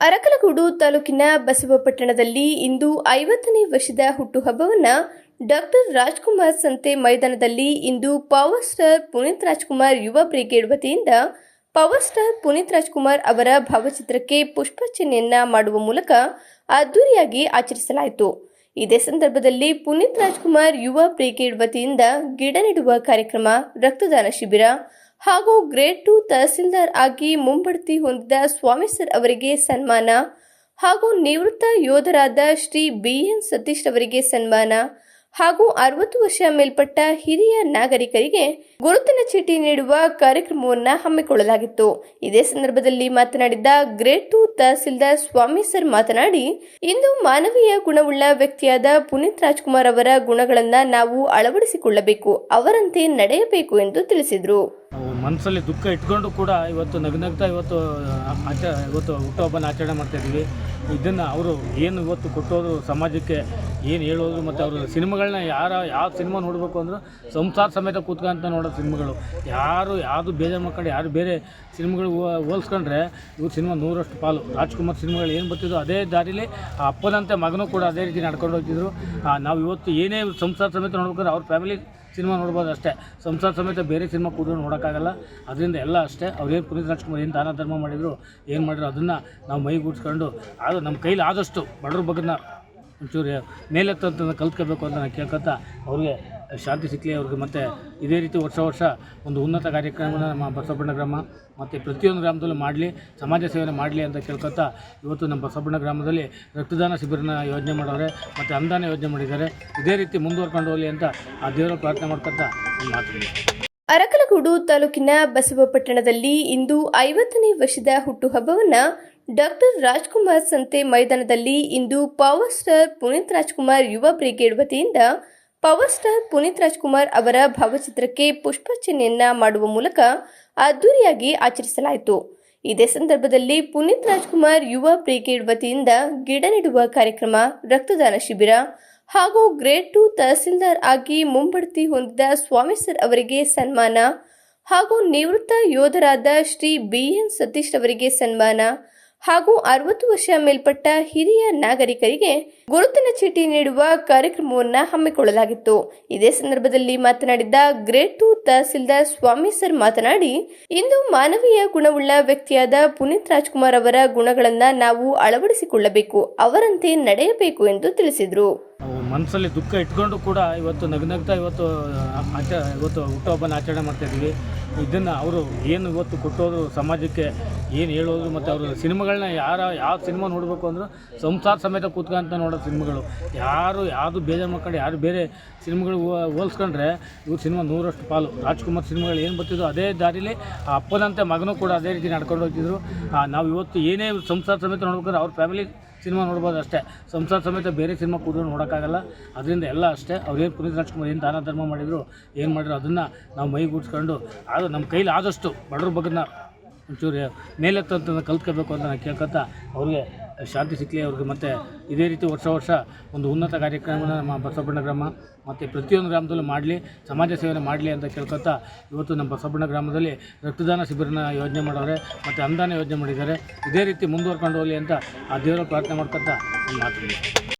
ಅರಕಲಗೂಡು ತಾಲೂಕಿನ ಬಸವಪಟ್ಟಣದಲ್ಲಿ ಇಂದು ಐವತ್ತನೇ ವರ್ಷದ ಹುಟ್ಟುಹಬ್ಬವನ್ನು ಡಾಕ್ಟರ್ ರಾಜ್ಕುಮಾರ್ ಸಂತೆ ಮೈದಾನದಲ್ಲಿ ಇಂದು power star Puneeth Rajkumar Yuva brigade ವತಿಯಿಂದ ಪವರ್ ಸ್ಟಾರ್ ಪುನೀತ್ ರಾಜ್ಕುಮಾರ್ ಅವರ ಭಾವಚಿತ್ರಕ್ಕೆ ಪುಷ್ಪಾರ್ಚನೆಯನ್ನ ಮಾಡುವ ಮೂಲಕ ಅದ್ದೂರಿಯಾಗಿ ಆಚರಿಸಲಾಯಿತು. ಇದೇ ಸಂದರ್ಭದಲ್ಲಿ ಪುನೀತ್ ರಾಜ್ಕುಮಾರ್ ಯುವ ಬ್ರಿಗೇಡ್ ವತಿಯಿಂದ ಗಿಡ ನೆಡುವ ಕಾರ್ಯಕ್ರಮ, ರಕ್ತದಾನ ಶಿಬಿರ ಹಾಗೂ ಗ್ರೇಡ್ ಟು ತಹಸೀಲ್ದಾರ್ ಆಗಿ ಮುಂಬಡ್ತಿ ಹೊಂದಿದ ಸ್ವಾಮಿ ಸರ್ ಅವರಿಗೆ ಸನ್ಮಾನ ಹಾಗೂ ನಿವೃತ್ತ ಯೋಧರಾದ ಶ್ರೀ ಬಿ ಎನ್ ಸತೀಶ್ ಅವರಿಗೆ ಸನ್ಮಾನ. ಹಾಗೂ ಅರವತ್ತು ವರ್ಷ ಮೇಲ್ಪಟ್ಟ ಹಿರಿಯ ನಾಗರಿಕರಿಗೆ ಗುರುತಿನ ಚೀಟಿ ನೀಡುವ ಕಾರ್ಯಕ್ರಮವನ್ನು ಹಮ್ಮಿಕೊಳ್ಳಲಾಗಿತ್ತು. ಇದೇ ಸಂದರ್ಭದಲ್ಲಿ ಮಾತನಾಡಿದ grade two tahsildar Swamy sir ಮಾತನಾಡಿ, ಇಂದು ಮಾನವೀಯ ಗುಣವುಳ್ಳ ವ್ಯಕ್ತಿಯಾದ ಪುನೀತ್ ರಾಜ್ಕುಮಾರ್ ಅವರ ಗುಣಗಳನ್ನು ನಾವು ಅಳವಡಿಸಿಕೊಳ್ಳಬೇಕು, ಅವರಂತೆ ನಡೆಯಬೇಕು ಎಂದು ತಿಳಿಸಿದರು. ಮನಸ್ಸಲ್ಲಿ ದುಃಖ ಇಟ್ಕೊಂಡು ಕೂಡ ಇವತ್ತು ನಗ್ನಗ್ತಾ ಇವತ್ತು ಆಚ, ಇವತ್ತು ಹುಟ್ಟುಹಬ್ಬನ ಆಚರಣೆ ಮಾಡ್ತಾಯಿದ್ದೀವಿ ಇದನ್ನು ಅವರು ಏನು ಇವತ್ತು ಕೊಟ್ಟೋದು ಸಮಾಜಕ್ಕೆ ಏನು ಹೇಳೋದ್ರು ಮತ್ತು ಅವರು ಸಿನಿಮಾಗಳನ್ನ ಯಾರ ಯಾವ ಸಿನಿಮಾ ನೋಡಬೇಕು ಅಂದರೂ ಸಂಸಾರ ಸಮೇತ ಕೂತ್ಕೊಂತ ನೋಡೋ ಸಿನಿಮಾಗಳು. ಯಾರು ಯಾವುದು ಬೇಜಾರು ಮಾಡ್ಕೊಂಡು ಯಾರು ಬೇರೆ ಸಿನಿಮಾಗಳು ಹೋಲ್ಸ್ಕೊಂಡ್ರೆ ಇವ್ರ ಸಿನಿಮಾ ನೂರಷ್ಟು ಪಾಲು. ರಾಜ್ಕುಮಾರ್ ಸಿನಿಮಾಗಳು ಏನು ಬರ್ತಿದ್ರು ಅದೇ ದಾರಿಲಿ ಆ ಅಪ್ಪನಂತೆ ಮಗನೂ ಕೂಡ ಅದೇ ರೀತಿ ನಡ್ಕೊಂಡು ಹೋಗ್ತಿದ್ರು. ನಾವು ಇವತ್ತು ಏನೇ ಸಂಸಾರ ಸಮೇತ ನೋಡ್ಬೇಕಾದ್ರೆ ಅವ್ರ ಫ್ಯಾಮಿಲಿ ಸಿನಿಮಾ ನೋಡ್ಬೋದು ಅಷ್ಟೇ. ಸಂಸಾರ ಸಮೇತ ಬೇರೆ ಸಿನಿಮಾ ಕೂದಲು ನೋಡೋಕ್ಕಾಗಲ್ಲ. ಅದರಿಂದ ಎಲ್ಲ ಅಷ್ಟೇ. ಅವ್ರೇನು ಪುನೀತ್ ರಾಜ್ಕುಮಾರ್ ಏನು ದಾನ ಧರ್ಮ ಮಾಡಿದರು, ಏನು ಮಾಡಿದ್ರು, ಅದನ್ನು ನಾವು ಮೈಗೂಡಿಸ್ಕೊಂಡು ಅದು ನಮ್ಮ ಕೈಲಿ ಆದಷ್ಟು ಬಡವ್ರ ಬಗ್ಗನ್ನ ಒಂಚೂರು ಮೇಲೆತ್ತಂತ ಕಲ್ತ್ಕೋಬೇಕು ಅಂತ ನಾನು ಕೇಳ್ಕೊತಾ ಅವ್ರಿಗೆ ಶಾಂತಿ ಸಿಕ್ಕಲಿ ಅವ್ರಿಗೆ ಮತ್ತು ಇದೇ ರೀತಿ ವರ್ಷ ವರ್ಷ ಒಂದು ಉನ್ನತ ಕಾರ್ಯಕ್ರಮನ ನಮ್ಮ ಬಸವಣ್ಣ ಗ್ರಾಮ ಮತ್ತು ಪ್ರತಿಯೊಂದು ಗ್ರಾಮದಲ್ಲೂ ಮಾಡಲಿ, ಸಮಾಜ ಸೇವೆ ಮಾಡಲಿ ಅಂತ ಕೇಳ್ಕೊತಾ ಇವತ್ತು ನಮ್ಮ ಬಸವಣ್ಣ ಗ್ರಾಮದಲ್ಲಿ ರಕ್ತದಾನ ಶಿಬಿರನ ಯೋಜನೆ ಮಾಡೋರೆ ಮತ್ತು ಅನುದಾನ ಯೋಜನೆ ಮಾಡಿದ್ದಾರೆ. ಇದೇ ರೀತಿ ಮುಂದುವರ್ಕೊಂಡು ಹೋಗಲಿ ಅಂತ ಆ ದೇವರ ಪ್ರಾರ್ಥನೆ ಮಾಡ್ಕೊತಾ ಮಾತು ಅರಕಲಗೂಡು ತಾಲೂಕಿನ ಬಸವಪಟ್ಟಣದಲ್ಲಿ ಇಂದು ಐವತ್ತನೇ ವರ್ಷದ ಹುಟ್ಟುಹಬ್ಬವನ್ನು ಡಾಕ್ಟರ್ ರಾಜ್ಕುಮಾರ್ ಸಂತೆ ಮೈದಾನದಲ್ಲಿ ಇಂದು power star Puneeth Rajkumar Yuva brigade ವತಿಯಿಂದ ಪವರ್ ಸ್ಟಾರ್ ಪುನೀತ್ ರಾಜ್ಕುಮಾರ್ ಅವರ ಭಾವಚಿತ್ರಕ್ಕೆ ಪುಷ್ಪಾರ್ಚನೆಯನ್ನ ಮಾಡುವ ಮೂಲಕ ಅದ್ದೂರಿಯಾಗಿ ಆಚರಿಸಲಾಯಿತು. ಇದೇ ಸಂದರ್ಭದಲ್ಲಿ ಪುನೀತ್ ರಾಜ್ಕುಮಾರ್ ಯುವ ಬ್ರಿಗೇಡ್ ವತಿಯಿಂದ ಗಿಡ ನೆಡುವ ಕಾರ್ಯಕ್ರಮ, ರಕ್ತದಾನ ಶಿಬಿರ ಹಾಗೂ ಗ್ರೇಡ್ ಟು ತಹಸೀಲ್ದಾರ್ ಆಗಿ ಮುಂಬಡ್ತಿ ಹೊಂದಿದ ಸ್ವಾಮಿ ಸರ್ ಅವರಿಗೆ ಸನ್ಮಾನ ಹಾಗೂ ನಿವೃತ್ತ ಯೋಧರಾದ ಶ್ರೀ ಬಿ ಎನ್ ಸತೀಶ್ ಅವರಿಗೆ ಸನ್ಮಾನ ಹಾಗೂ ಅರವತ್ತು ವರ್ಷ ಮೇಲ್ಪಟ್ಟ ಹಿರಿಯ ನಾಗರಿಕರಿಗೆ ಗುರುತಿನ ಚೀಟಿ ನೀಡುವ ಕಾರ್ಯಕ್ರಮವನ್ನು ಹಮ್ಮಿಕೊಳ್ಳಲಾಗಿತ್ತು. ಇದೇ ಸಂದರ್ಭದಲ್ಲಿ ಮಾತನಾಡಿದ grade two tahsildar Swamy sir ಮಾತನಾಡಿ, ಇಂದು ಮಾನವೀಯ ಗುಣವುಳ್ಳ ವ್ಯಕ್ತಿಯಾದ ಪುನೀತ್ ರಾಜ್ಕುಮಾರ್ ಅವರ ಗುಣಗಳನ್ನು ನಾವು ಅಳವಡಿಸಿಕೊಳ್ಳಬೇಕು, ಅವರಂತೆ ನಡೆಯಬೇಕು ಎಂದು ತಿಳಿಸಿದರು. ಮನಸ್ಸಲ್ಲಿ ದುಃಖ ಇಟ್ಕೊಂಡು ಕೂಡ ಇವತ್ತು ನಗ್ನಗ್ತಾ ಇವತ್ತು ಇವತ್ತು ಹುಟ್ಟುಹಬ್ಬನ ಆಚರಣೆ ಮಾಡ್ತಾಯಿದ್ದೀವಿ ಇದನ್ನು ಅವರು ಏನು ಇವತ್ತು ಕೊಟ್ಟೋದ್ರು ಸಮಾಜಕ್ಕೆ, ಏನು ಹೇಳೋದು ಮತ್ತು ಅವರು ಸಿನಿಮಾಗಳನ್ನ ಯಾರ, ಯಾವ ಸಿನಿಮಾ ನೋಡಬೇಕು ಅಂದರೂ ಸಂಸಾರ ಸಮೇತ ಕೂತ್ಕೊಂತ ನೋಡೋ ಸಿನಿಮಾಗಳು. ಯಾರು, ಯಾವುದು ಬೇಜಾರು ಮಾಡ್ಕೊಂಡು ಯಾರು ಬೇರೆ ಸಿನಿಮಾಗಳು ಹೋಲಿಸ್ಕೊಂಡ್ರೆ ಇವ್ರ ಸಿನಿಮಾ ನೂರಷ್ಟು ಪಾಲು. ರಾಜ್ಕುಮಾರ್ ಸಿನಿಮಾಗಳು ಏನು ಬರ್ತಿದ್ರು ಅದೇ ದಾರಿಲಿ ಆ ಅಪ್ಪನಂತೆ ಮಗನೂ ಕೂಡ ಅದೇ ರೀತಿ ನಡ್ಕೊಂಡು ಹೋಗ್ತಿದ್ರು. ನಾವು ಇವತ್ತು ಏನೇ ಸಂಸಾರ ಸಮೇತ ನೋಡ್ಬೇಕಾದ್ರೆ ಅವ್ರ ಫ್ಯಾಮಿಲಿ ಸಿನಿಮಾ ನೋಡ್ಬೋದು ಅಷ್ಟೇ. ಸಂಸಾರ ಸಮೇತ ಬೇರೆ ಸಿನಿಮಾ ಕೂಡ ನೋಡೋಕ್ಕಾಗಲ್ಲ. ಅದರಿಂದ ಎಲ್ಲ ಅಷ್ಟೇ. ಅವ್ರೇನು ಪುನೀತ್ ರಾಜ್ಕುಮಾರ್ ಏನು ದಾನ ಧರ್ಮ ಮಾಡಿದ್ರು, ಏನು ಮಾಡಿದ್ರು ಅದನ್ನು ನಾವು ಮೈಗೂಡಿಸ್ಕೊಂಡು ಅದು ನಮ್ಮ ಕೈಲಿ ಆದಷ್ಟು ಬಡವ್ರ ಬಗ್ಗನ್ನ ಒಂಚೂರು ಮೇಲೆತ್ತಂತ ಕಲ್ತ್ಕೋಬೇಕು ಅಂತ ನಾನು ಕೇಳ್ಕೊತಾ ಅವ್ರಿಗೆ ಶಾಂತಿ ಸಿಕ್ಕಲಿ ಅವ್ರಿಗೆ ಮತ್ತು ಇದೇ ರೀತಿ ವರ್ಷ ವರ್ಷ ಒಂದು ಉನ್ನತ ಕಾರ್ಯಕ್ರಮನ ನಮ್ಮ ಬಸವಣ್ಣ ಗ್ರಾಮ ಮತ್ತು ಪ್ರತಿಯೊಂದು ಗ್ರಾಮದಲ್ಲೂ ಮಾಡಲಿ, ಸಮಾಜ ಸೇವೆ ಮಾಡಲಿ ಅಂತ ಕೇಳ್ಕೊತಾ ಇವತ್ತು ನಮ್ಮ ಬಸವಣ್ಣ ಗ್ರಾಮದಲ್ಲಿ ರಕ್ತದಾನ ಶಿಬಿರನ ಯೋಜನೆ ಮಾಡವ್ರೆ ಮತ್ತು ಅನುದಾನ ಯೋಜನೆ ಮಾಡಿದ್ದಾರೆ. ಇದೇ ರೀತಿ ಮುಂದುವರ್ಕೊಂಡು ಹೋಗಲಿ ಅಂತ ಆ ದೇವರ ಪ್ರಾರ್ಥನೆ ಮಾಡ್ಕೊತಾ ಮಾತು